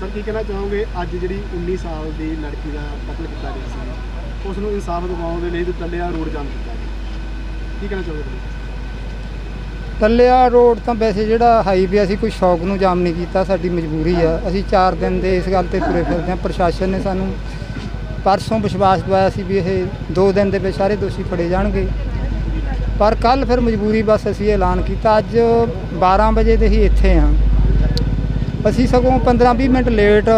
Sir, ਕੀ ਕਹਿਣਾ ਚਾਹੋਗੇ? ਅੱਜ ਜਿਹੜੀ 19 ਸਾਲ ਦੀ ਲੜਕੀ ਦਾ ਕਤਲ ਕੀਤਾ ਗਿਆ ਸੀ ਉਸ ਨੂੰ ਇਨਸਾਫ ਦਿਵਾਉਣ ਦੇ ਲਈ ਤੇ ਟੱਲਿਆ ਰੋਡ ਜਾਮ ਕੀਤਾ ਗਿਆ। ਕੀ ਕਹਿਣਾ ਚਾਹੋਗੇ ਤੁਸੀਂ? ਟੱਲਿਆ ਰੋਡ ਤਾਂ ਵੈਸੇ ਜਿਹੜਾ ਹਾਈਵੇ ਅਸੀਂ ਕੋਈ ਸ਼ੌਕ ਨੂੰ ਜਾਮ ਨਹੀਂ ਕੀਤਾ, ਸਾਡੀ ਮਜਬੂਰੀ ਆ। ਅਸੀਂ 4 ਦਿਨ ਦੇ ਇਸ ਗੱਲ ਤੇ ਤੁਰੇ ਫਿਰਦੇ ਹਾਂ। ਪ੍ਰਸ਼ਾਸਨ ਨੇ ਸਾਨੂੰ ਪਰਸੋਂ ਵਿਸ਼ਵਾਸ ਦਵਾਇਆ ਸੀ ਵੀ ਇਹ 2 ਦਿਨ ਦੇ ਵਿੱਚ ਸਾਰੇ ਦੋਸ਼ੀ ਫੜੇ ਜਾਣਗੇ। ਪਰ ਕੱਲ ਫਿਰ ਮਜਬੂਰੀ ਬਸ ਅਸੀਂ ਐਲਾਨ ਕੀਤਾ। ਅੱਜ 12 ਵਜੇ ਦੇ ਹੀ ਇੱਥੇ ਹਾਂ। ਅਸੀਂ ਸਗੋਂ 15-20 ਮਿੰਟ ਲੇਟ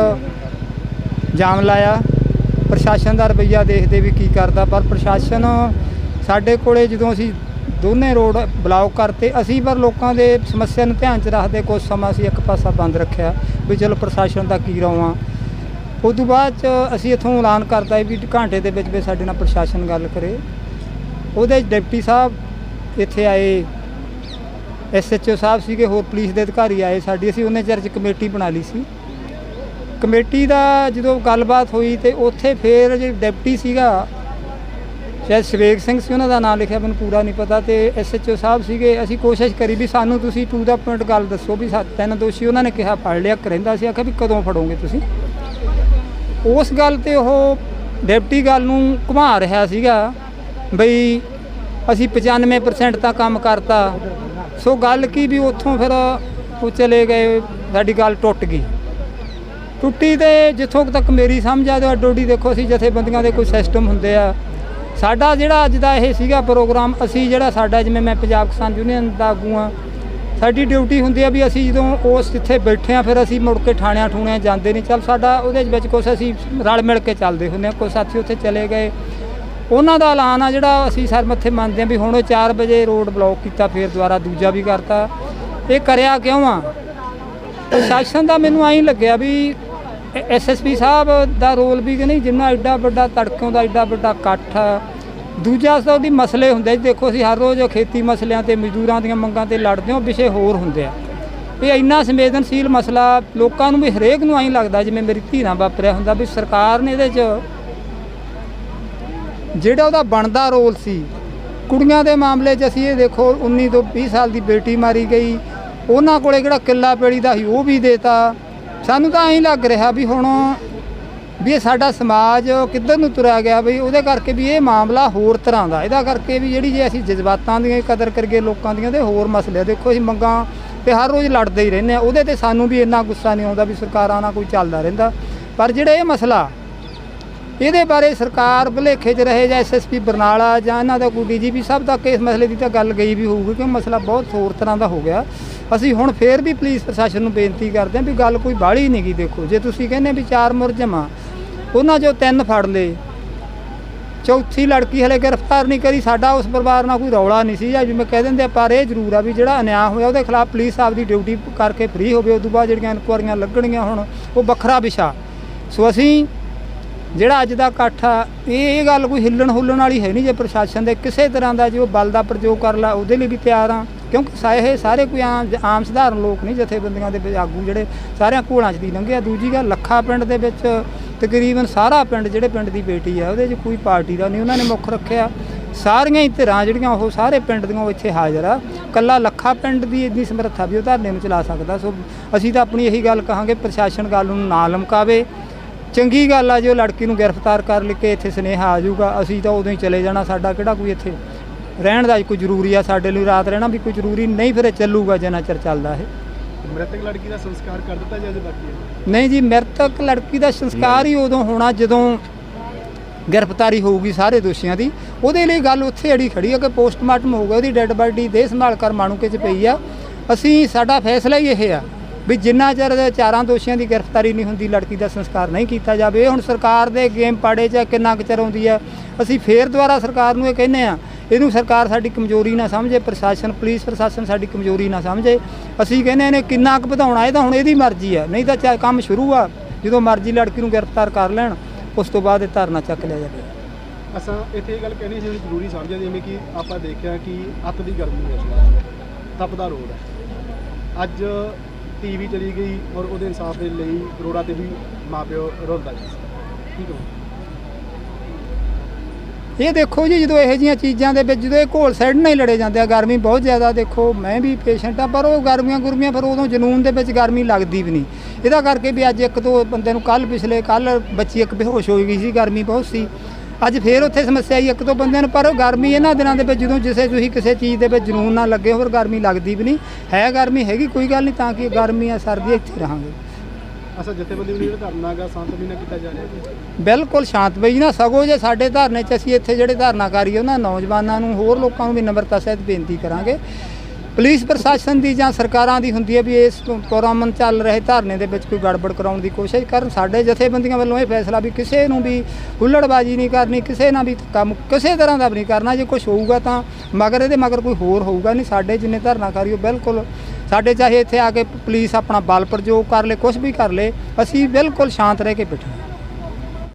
ਜਾਮ ਲਾਇਆ। ਪ੍ਰਸ਼ਾਸਨ ਦਾ ਰਵੱਈਆ ਦੇਖਦੇ ਵੀ ਕੀ ਕਰਦਾ, ਪਰ ਪ੍ਰਸ਼ਾਸਨ ਸਾਡੇ ਕੋਲੇ ਜਦੋਂ ਅਸੀਂ ਦੋਨੇ ਰੋਡ ਬਲੌਕ ਕਰਤੇ, ਅਸੀਂ ਪਰ ਲੋਕਾਂ ਦੇ ਸਮੱਸਿਆ ਨੂੰ ਧਿਆਨ 'ਚ ਰੱਖਦੇ ਕੁਝ ਸਮਾਂ ਅਸੀਂ ਇੱਕ ਪਾਸਾ ਬੰਦ ਰੱਖਿਆ ਵੀ ਚਲੋ ਪ੍ਰਸ਼ਾਸਨ ਦਾ ਕੀ ਰੌਆਂ ਉਸ ਤੋਂ ਬਾਅਦ 'ਚ ਅਸੀਂ ਇੱਥੋਂ ਐਲਾਨ ਕਰਤਾ ਵੀ ਘੰਟੇ ਦੇ ਵਿੱਚ ਵੀ ਸਾਡੇ ਨਾਲ ਪ੍ਰਸ਼ਾਸਨ ਗੱਲ ਕਰੇ। ਉਹਦੇ ਡਿਪਟੀ ਸਾਹਿਬ ਇੱਥੇ ਆਏ। ਐਸਐਚਓ ਸਾਹਿਬ ਸੀਗੇ, ਹੋਰ ਪੁਲਿਸ ਦੇ ਅਧਿਕਾਰੀ ਆਏ ਸਾਡੀ, ਅਸੀਂ ਉਹਨੇ ਚਿਰ 'ਚ ਕਮੇਟੀ ਬਣਾ ਲਈ ਸੀ। ਕਮੇਟੀ ਦਾ ਜਦੋਂ ਗੱਲਬਾਤ ਹੋਈ ਤੇ ਉੱਥੇ ਫੇਰ ਜੇ ਡਿਪਟੀ ਸੀਗਾ, ਸ਼ਾਇਦ ਸ਼ਵੇਕ ਸਿੰਘ ਸੀ ਉਹਨਾਂ ਦਾ ਨਾਮ ਲਿਖਿਆ, ਮੈਨੂੰ ਪੂਰਾ ਨਹੀਂ ਪਤਾ ਤੇ ਐਸਐਚਓ ਸਾਹਿਬ ਸੀਗੇ, ਅਸੀਂ ਕੋਸ਼ਿਸ਼ ਕਰੀ ਵੀ ਸਾਨੂੰ ਤੁਸੀਂ ਟੂ ਦਾ ਪੁਆਇੰਟ ਗੱਲ ਦੱਸੋ ਵੀ ਸਾ- ਤਿੰਨ ਦੋਸ਼ੀ ਉਹਨਾਂ ਨੇ ਕਿਹਾ ਫੜ ਲਿਆ ਕਰਹਿੰਦਾ ਸੀ, ਆਖਿਆ ਵੀ ਕਦੋਂ ਫੜੋਗੇ ਤੁਸੀਂ? ਉਸ ਗੱਲ ਤੇ ਉਹ ਡਿਪਟੀ ਗੱਲ ਨੂੰ ਘੁਮਾ ਰਿਹਾ ਸੀਗਾ, ਬਈ ਅਸੀਂ 95% ਤਾਂ ਕੰਮ ਕਰਤਾ ਸੋ ਗੱਲ ਕੀ ਵੀ ਉੱਥੋਂ ਫਿਰ ਉਹ ਚਲੇ ਗਏ, ਸਾਡੀ ਗੱਲ ਟੁੱਟ ਗਈ। ਟੁੱਟੀ ਤੇ ਜਿੱਥੋਂ ਤੱਕ ਮੇਰੀ ਸਮਝ ਆ ਤੇ ਡੋਡੀ ਦੇਖੋ ਅਸੀਂ ਜਥੇਬੰਦੀਆਂ ਦੇ ਕੋਈ ਸਿਸਟਮ ਹੁੰਦੇ ਆ। ਸਾਡਾ ਜਿਹੜਾ ਅੱਜ ਦਾ ਇਹ ਸੀਗਾ ਪ੍ਰੋਗਰਾਮ ਅਸੀਂ ਜਿਹੜਾ ਸਾਡਾ ਜਿਵੇਂ ਮੈਂ ਪੰਜਾਬ ਕਿਸਾਨ ਯੂਨੀਅਨ ਦਾ ਆਗੂ ਆ ਸਾਡੀ ਡਿਊਟੀ ਹੁੰਦੀ ਆ ਵੀ ਅਸੀਂ ਜਦੋਂ ਉਸ ਜਿੱਥੇ ਬੈਠੇ ਆ ਫਿਰ ਅਸੀਂ ਮੁੜ ਕੇ ਠਾਣਿਆਂ ਠੂਣਿਆਂ ਜਾਂਦੇ ਨਹੀਂ। ਚੱਲ ਸਾਡਾ ਉਹਦੇ ਵਿੱਚ ਕੁਛ ਅਸੀਂ ਰਲ ਮਿਲ ਕੇ ਚੱਲਦੇ ਹੁੰਦੇ ਆ, ਕੋਈ ਸਾਥੀ ਉੱਥੇ ਚਲੇ ਗਏ। ਉਹਨਾਂ ਦਾ ਐਲਾਨ ਆ ਜਿਹੜਾ ਅਸੀਂ ਸਰ ਮੱਥੇ ਮੰਨਦੇ ਆ ਵੀ ਹੁਣ ਉਹ 4 ਵਜੇ ਰੋਡ ਬਲੌਕ ਕੀਤਾ, ਫਿਰ ਦੁਬਾਰਾ ਦੂਜਾ ਵੀ ਕਰਤਾ। ਇਹ ਕਰਿਆ ਕਿਉਂ ਆ? ਪ੍ਰਸ਼ਾਸਨ ਦਾ ਮੈਨੂੰ ਐਂ ਲੱਗਿਆ ਵੀ ਐਸਐਸਪੀ ਸਾਹਿਬ ਦਾ ਰੋਲ ਵੀ ਕਿ ਨਹੀਂ, ਜਿੰਨਾ ਐਡਾ ਵੱਡਾ ਤੜਕਿਓਂ ਦਾ ਐਡਾ ਵੱਡਾ ਇਕੱਠ ਦੂਜਾ ਸਭ ਦੀ ਮਸਲੇ ਹੁੰਦੇ ਜੀ, ਦੇਖੋ ਅਸੀਂ ਹਰ ਰੋਜ਼ ਖੇਤੀ ਮਸਲਿਆਂ ਤੇ, ਮਜ਼ਦੂਰਾਂ ਦੀਆਂ ਮੰਗਾਂ ਤੇ ਲੜਦੇ ਹਾਂ, ਵਿਸ਼ੇ ਹੋਰ ਹੁੰਦੇ ਆ। ਇਹ ਇੰਨਾ ਸੰਵੇਦਨਸ਼ੀਲ ਮਸਲਾ ਲੋਕਾਂ ਨੂੰ ਵੀ ਹਰੇਕ ਨੂੰ ਐਂ ਲੱਗਦਾ ਜਿਵੇਂ ਮੇਰੀ ਧੀ ਨਾਲ ਵਾਪਰਿਆ ਹੁੰਦਾ ਵੀ ਸਰਕਾਰ ਨੇ ਇਹਦੇ 'ਚ ਜਿਹੜਾ ਉਹਦਾ ਬਣਦਾ ਰੋਲ ਸੀ, ਕੁੜੀਆਂ ਦੇ ਮਾਮਲੇ 'ਚ ਅਸੀਂ ਇਹ ਦੇਖੋ 19 ਤੋਂ 20 ਸਾਲ ਦੀ ਬੇਟੀ ਮਾਰੀ ਗਈ, ਉਹਨਾਂ ਕੋਲੇ ਕਿਹੜਾ ਕਿੱਲਾ ਪੈੜੀ ਦਾ ਸੀ, ਉਹ ਵੀ ਦੇਤਾ। ਸਾਨੂੰ ਤਾਂ ਐਂ ਲੱਗ ਰਿਹਾ ਵੀ ਹੁਣ ਵੀ ਇਹ ਸਾਡਾ ਸਮਾਜ ਕਿੱਧਰ ਨੂੰ ਤੁਰਿਆ ਗਿਆ ਵੀ ਉਹਦੇ ਕਰਕੇ ਵੀ ਇਹ ਮਾਮਲਾ ਹੋਰ ਤਰ੍ਹਾਂ ਦਾ। ਇਹਦਾ ਕਰਕੇ ਵੀ ਜਿਹੜੀ ਜੇ ਅਸੀਂ ਜਜ਼ਬਾਤਾਂ ਦੀ ਕਦਰ ਕਰੀਏ ਲੋਕਾਂ ਦੀਆਂ ਤੇ ਹੋਰ ਮਸਲੇ ਦੇਖੋ, ਅਸੀਂ ਮੰਗਾਂ ਤੇ ਹਰ ਰੋਜ਼ ਲੜਦੇ ਹੀ ਰਹਿੰਦੇ ਆ। ਉਹਦੇ ਤੇ ਸਾਨੂੰ ਵੀ ਇੰਨਾ ਗੁੱਸਾ ਨਹੀਂ ਆਉਂਦਾ ਵੀ ਸਰਕਾਰਾਂ ਨਾਲ ਕੋਈ ਚੱਲਦਾ ਰਹਿੰਦਾ। ਪਰ ਜਿਹੜਾ ਇਹ ਮਸਲਾ ਇਹਦੇ ਬਾਰੇ ਸਰਕਾਰ ਭੁਲੇਖੇ 'ਚ ਰਹੇ ਜਾਂ ਐਸਐਸਪੀ ਬਰਨਾਲਾ ਜਾਂ ਇਹਨਾਂ ਦਾ ਕੋਈ ਡੀਜੀਪੀ ਸਭ ਤੱਕ ਇਸ ਮਸਲੇ ਦੀ ਤਾਂ ਗੱਲ ਗਈ ਵੀ ਹੋਊਗੀ ਕਿ ਮਸਲਾ ਬਹੁਤ ਹੋਰ ਤਰ੍ਹਾਂ ਦਾ ਹੋ ਗਿਆ। ਅਸੀਂ ਹੁਣ ਫੇਰ ਵੀ ਪੁਲਿਸ ਪ੍ਰਸ਼ਾਸਨ ਨੂੰ ਬੇਨਤੀ ਕਰਦੇ ਹਾਂ ਵੀ ਗੱਲ ਕੋਈ ਬਾਹਲੀ ਨਹੀਂ ਗਈ ਦੇਖੋ। ਜੇ ਤੁਸੀਂ ਕਹਿੰਦੇ ਵੀ ਚਾਰ ਮੁਰਜਮ ਆ, ਉਹਨਾਂ ਚੋਂ ਤਿੰਨ ਫੜ ਲਏ। ਚੌਥੀ ਲੜਕੀ ਹਲੇ ਗ੍ਰਿਫਤਾਰ ਨਹੀਂ ਕਰੀ, ਸਾਡਾ ਉਸ ਪਰਿਵਾਰ ਨਾਲ ਕੋਈ ਰੌਲਾ ਨਹੀਂ ਸੀ ਜਾਂ ਜਿਵੇਂ ਕਹਿ ਦਿੰਦੇ ਪਰ ਇਹ ਜ਼ਰੂਰ ਆ ਵੀ ਜਿਹੜਾ ਅਨਿਆਂ ਹੋਇਆ ਉਹਦੇ ਖਿਲਾਫ ਪੁਲਿਸ ਆਪਦੀ ਡਿਊਟੀ ਕਰਕੇ ਫ੍ਰੀ ਹੋਵੇ ਉਸ ਤੋਂ ਬਾਅਦ ਜਿਹੜੀਆਂ ਇਨਕੁਆਰੀਆਂ ਲੱਗਣਗੀਆਂ ਹੁਣ, ਉਹ ਵੱਖਰਾ ਵਿਸ਼ਾ। ਸੋ ਅਸੀਂ ਜਿਹੜਾ ਅੱਜ ਦਾ ਇਕੱਠ ਆ, ਇਹ ਇਹ ਗੱਲ ਕੋਈ ਹਿੱਲਣ ਹੁੱਲਣ ਵਾਲੀ ਹੈ ਨਹੀਂ ਜੇ ਪ੍ਰਸ਼ਾਸਨ ਦੇ ਕਿਸੇ ਤਰ੍ਹਾਂ ਦਾ ਜੋ ਬਲ ਦਾ ਪ੍ਰਯੋਗ ਕਰ ਲਾ, ਉਹਦੇ ਲਈ ਵੀ ਤਿਆਰ ਆ। ਕਿਉਂਕਿ ਸਾ- ਇਹ ਸਾਰੇ ਕੋਈ ਆਮ ਆਮ ਸਧਾਰਨ ਲੋਕ ਨਹੀਂ ਜਥੇਬੰਦੀਆਂ ਦੇ ਆਗੂ ਜਿਹੜੇ ਸਾਰਿਆਂ ਘੋਲਾਂ 'ਚ ਦੀ ਲੰਘੇ ਆ। ਦੂਜੀ ਗੱਲ, ਲੱਖਾ ਪਿੰਡ ਦੇ ਵਿੱਚ ਤਕਰੀਬਨ ਸਾਰਾ ਪਿੰਡ ਜਿਹੜੇ ਪਿੰਡ ਦੀ ਬੇਟੀ ਆ, ਉਹਦੇ 'ਚ ਕੋਈ ਪਾਰਟੀ ਦਾ ਨਹੀਂ, ਉਹਨਾਂ ਨੇ ਮੁੱਖ ਰੱਖਿਆ। ਸਾਰੀਆਂ ਹੀ ਧਿਰਾਂ ਜਿਹੜੀਆਂ ਉਹ ਸਾਰੇ ਪਿੰਡ ਦੀਆਂ ਉਹ ਇੱਥੇ ਹਾਜ਼ਰ ਆ। ਕੱਲਾ ਲੱਖਾ ਪਿੰਡ ਦੀ ਇੰਨੀ ਸਮਰੱਥਾ ਵੀ ਉਹ ਧਰਨੇ ਨੂੰ ਚਲਾ ਸਕਦਾ। ਸੋ ਅਸੀਂ ਤਾਂ ਆਪਣੀ ਇਹੀ ਗੱਲ ਕਹਾਂਗੇ, ਪ੍ਰਸ਼ਾਸਨ ਗੱਲ ਨੂੰ ਨਾ ਲਮਕਾਵੇ। ਚੰਗੀ ਗੱਲ ਆ ਜੋ ਲੜਕੀ ਨੂੰ ਗ੍ਰਿਫਤਾਰ ਕਰ ਲਿ ਕੇ ਇੱਥੇ ਸੁਨੇਹਾ ਆ ਜਾਊਗਾ ਅਸੀਂ ਤਾਂ ਉਦੋਂ ਹੀ ਚਲੇ ਜਾਣਾ ਸਾਡਾ ਕਿਹੜਾ ਕੋਈ ਇੱਥੇ ਰਹਿਣ ਦਾ ਕੋਈ ਜ਼ਰੂਰੀ ਆ ਸਾਡੇ ਲਈ ਰਾਤ ਰਹਿਣਾ ਵੀ ਕੋਈ ਜ਼ਰੂਰੀ ਨਹੀਂ ਫਿਰ ਇਹ ਚੱਲੂਗਾ ਜਿੰਨਾ ਚਿਰ ਚੱਲਦਾ ਇਹ। ਮ੍ਰਿਤਕ ਲੜਕੀ ਦਾ ਸੰਸਕਾਰ ਕਰ ਦਿੱਤਾ ਜਾਂ ਅਜੇ ਬਾਕੀ ਹੈ। ਨਹੀਂ ਜੀ ਮ੍ਰਿਤਕ ਲੜਕੀ ਦਾ ਸੰਸਕਾਰ ਹੀ ਉਦੋਂ ਹੋਣਾ ਜਦੋਂ ਗ੍ਰਿਫਤਾਰੀ ਹੋਊਗੀ ਸਾਰੇ ਦੋਸ਼ੀਆਂ ਦੀ। ਉਹਦੇ ਲਈ ਗੱਲ ਉੱਥੇ ਅੜੀ ਖੜੀ ਆ ਕਿ ਪੋਸਟਮਾਰਟਮ ਹੋਊਗਾ ਉਹਦੀ ਡੈੱਡ ਬਾਡੀ ਦੇਹ ਸੰਭਾਲ ਕਰ ਮਾਣੂਕੇ 'ਚ ਪਈ ਆ। ਅਸੀਂ ਸਾਡਾ ਫੈਸਲਾ ਹੀ ਇਹ ਆ। ਵੀ ਜਿੰਨਾ ਚਿਰ ਚਾਰਾਂ ਦੋਸ਼ੀਆਂ ਦੀ ਗ੍ਰਿਫਤਾਰੀ ਨਹੀਂ ਹੁੰਦੀ, ਲੜਕੀ ਦਾ ਸੰਸਕਾਰ ਨਹੀਂ ਕੀਤਾ ਜਾਵੇ, ਇਹ ਹੁਣ ਸਰਕਾਰ ਦੇ ਗੇਮ ਪਾੜੇ 'ਚ ਕਿੰਨਾ ਕੁ ਚਿਰ ਆਉਂਦੀ ਹੈ ਅਸੀਂ ਫੇਰ ਦੁਬਾਰਾ ਸਰਕਾਰ ਨੂੰ ਇਹ ਕਹਿੰਦੇ ਆ, ਇਹਨੂੰ ਸਰਕਾਰ ਸਾਡੀ ਕਮਜ਼ੋਰੀ ਨਾ ਸਮਝੇ, ਪ੍ਰਸ਼ਾਸਨ, ਪੁਲਿਸ ਪ੍ਰਸ਼ਾਸਨ ਸਾਡੀ ਕਮਜ਼ੋਰੀ ਨਾ ਸਮਝੇ। ਅਸੀਂ ਕਹਿੰਦੇ ਇਹਨੇ ਕਿੰਨਾ ਕੁ ਵਧਾਉਣਾ, ਇਹ ਤਾਂ ਹੁਣ ਇਹਦੀ ਮਰਜ਼ੀ ਆ, ਨਹੀਂ ਤਾਂ ਚਾ- ਕੰਮ ਸ਼ੁਰੂ ਆ, ਜਦੋਂ ਮਰਜ਼ੀ ਲੜਕੀ ਨੂੰ ਗ੍ਰਿਫਤਾਰ ਕਰ ਲੈਣ, ਉਸ ਤੋਂ ਬਾਅਦ ਇਹ ਧਰਨਾ ਚੱਕ ਲਿਆ ਜਾਵੇ। ਅਸਾਂ ਇੱਥੇ ਇਹ ਗੱਲ ਕਹਿਣੀ ਸੀ ਜ਼ਰੂਰੀ ਸਮਝਿਆ ਜਿਵੇਂ ਕਿ ਆਪਾਂ ਦੇਖਿਆ ਕਿ ਅੱਤ ਦੀ ਗਰਮੀ ਹੈ ਤਪਦਾ ਰੋਡ ਹੈ। ਅੱਜ ਟੀਵੀ ਚਲੀ ਗਈ ਔਰ ਉਹਦੇ ਇਨਸਾਫ ਦੇ ਲਈ ਰੋਡਾਂ ਤੇ ਵੀ ਮਾਪਿਓ ਰੋਲਦਾ ਜੀ। ਠੀਕ ਹੈ ਇਹ ਦੇਖੋ ਜੀ, ਜਦੋਂ ਇਹੋ ਜੀਆਂ ਚੀਜ਼ਾਂ ਦੇ ਵਿੱਚ, ਜਦੋਂ ਇਹ ਘੋਲ ਸਾਈਡ ਨਾਲ ਹੀ ਲੜੇ ਜਾਂਦੇ ਆ, ਗਰਮੀ ਬਹੁਤ ਜ਼ਿਆਦਾ, ਦੇਖੋ, ਮੈਂ ਵੀ ਪੇਸ਼ੈਂਟ ਆ, ਪਰ ਉਹ ਗਰਮੀਆਂ ਗੁਰਮੀਆਂ, ਫਿਰ ਉਦੋਂ ਜਨੂਨ ਦੇ ਵਿੱਚ ਗਰਮੀ ਲੱਗਦੀ ਵੀ ਨਹੀਂ। ਇਹਦਾ ਕਰਕੇ ਵੀ ਅੱਜ ਇੱਕ ਦੋ ਬੰਦੇ ਨੂੰ ਕੱਲ ਪਿਛਲੇ ਕੱਲ ਬੱਚੀ ਇੱਕ ਬੇਹੋਸ਼ ਹੋ ਗਈ ਸੀ, ਗਰਮੀ ਬਹੁਤ ਸੀ। ਅੱਜ ਫੇਰ ਉੱਥੇ ਸਮੱਸਿਆ ਆਈ ਇੱਕ ਦੋ ਬੰਦਿਆਂ ਨੂੰ ਪਰ ਉਹ ਗਰਮੀ ਇਹਨਾਂ ਦਿਨਾਂ ਦੇ ਵਿੱਚ ਜਦੋਂ ਜਿਸੇ ਤੁਸੀਂ ਕਿਸੇ ਚੀਜ਼ ਦੇ ਵਿੱਚ ਜਨੂਨ ਨਾ ਲੱਗੇ ਹੋਰ ਗਰਮੀ ਲੱਗਦੀ ਵੀ ਨਹੀਂ। ਹੈ ਗਰਮੀ ਹੈਗੀ ਕੋਈ ਗੱਲ ਨਹੀਂ ਤਾਂ ਕਿ ਗਰਮੀ ਆ ਸਰਦੀ ਇੱਥੇ ਰਹਾਂਗੇ। ਅਸਾ ਜਥੇਬੰਦੀ ਨੂੰ ਜਿਹੜਾ ਧਰਨਾ ਗਾ ਸ਼ਾਂਤ ਮਹੀਨਾ ਕੀਤਾ ਜਾ ਰਿਹਾ ਜੀ? ਬਿਲਕੁਲ ਸ਼ਾਂਤ ਬਈ ਨਾ ਸਗੋਂ ਜੇ ਸਾਡੇ ਧਰਨੇ 'ਚ ਅਸੀਂ ਇੱਥੇ ਜਿਹੜੇ ਧਰਨਾਕਾਰੀ ਉਹਨਾਂ ਨੌਜਵਾਨਾਂ ਨੂੰ ਹੋਰ ਲੋਕਾਂ ਨੂੰ ਵੀ ਨમ્રਤਾ ਸਹਿਤ ਬੇਨਤੀ ਕਰਾਂਗੇ। ਪੁਲਿਸ ਪ੍ਰਸ਼ਾਸਨ ਦੀ ਜਾਂ ਸਰਕਾਰਾਂ ਦੀ ਹੁੰਦੀ ਹੈ ਵੀ ਇਸ ਪ੍ਰੋਗਰਾਮ ਚੱਲ ਰਹੇ ਧਰਨੇ ਦੇ ਵਿੱਚ ਕੋਈ ਗੜਬੜ ਕਰਾਉਣ ਦੀ ਕੋਸ਼ਿਸ਼ ਕਰਨ, ਸਾਡੇ ਜਥੇਬੰਦੀਆਂ ਵੱਲੋਂ ਇਹ ਫੈਸਲਾ ਵੀ ਕਿਸੇ ਨੂੰ ਵੀ ਹੁੱਲੜਬਾਜੀ ਨਹੀਂ ਕਰਨੀ, ਕਿਸੇ ਨਾਲ ਵੀ ਕੰਮ ਕਿਸੇ ਤਰ੍ਹਾਂ ਦਾ ਵੀ ਨਹੀਂ ਕਰਨਾ, ਜੇ ਕੁਝ ਹੋਊਗਾ ਤਾਂ ਮਗਰ ਇਹਦੇ ਮਗਰ ਕੋਈ ਹੋਰ ਹੋਊਗਾ ਨਹੀਂ, ਸਾਡੇ ਜਿੰਨੇ ਧਰਨਾਕਾਰੀ ਉਹ ਬਿਲਕੁਲ ਸਾਡੇ ਚਾਹੇ ਇੱਥੇ ਆ ਕੇ ਪੁਲਿਸ ਆਪਣਾ ਬਲ ਪ੍ਰਯੋਗ ਕਰ ਲੇ ਕੁਝ ਵੀ ਕਰ ਲੇ, ਅਸੀਂ ਬਿਲਕੁਲ ਸ਼ਾਂਤ ਰਹਿ ਕੇ ਬੈਠੇ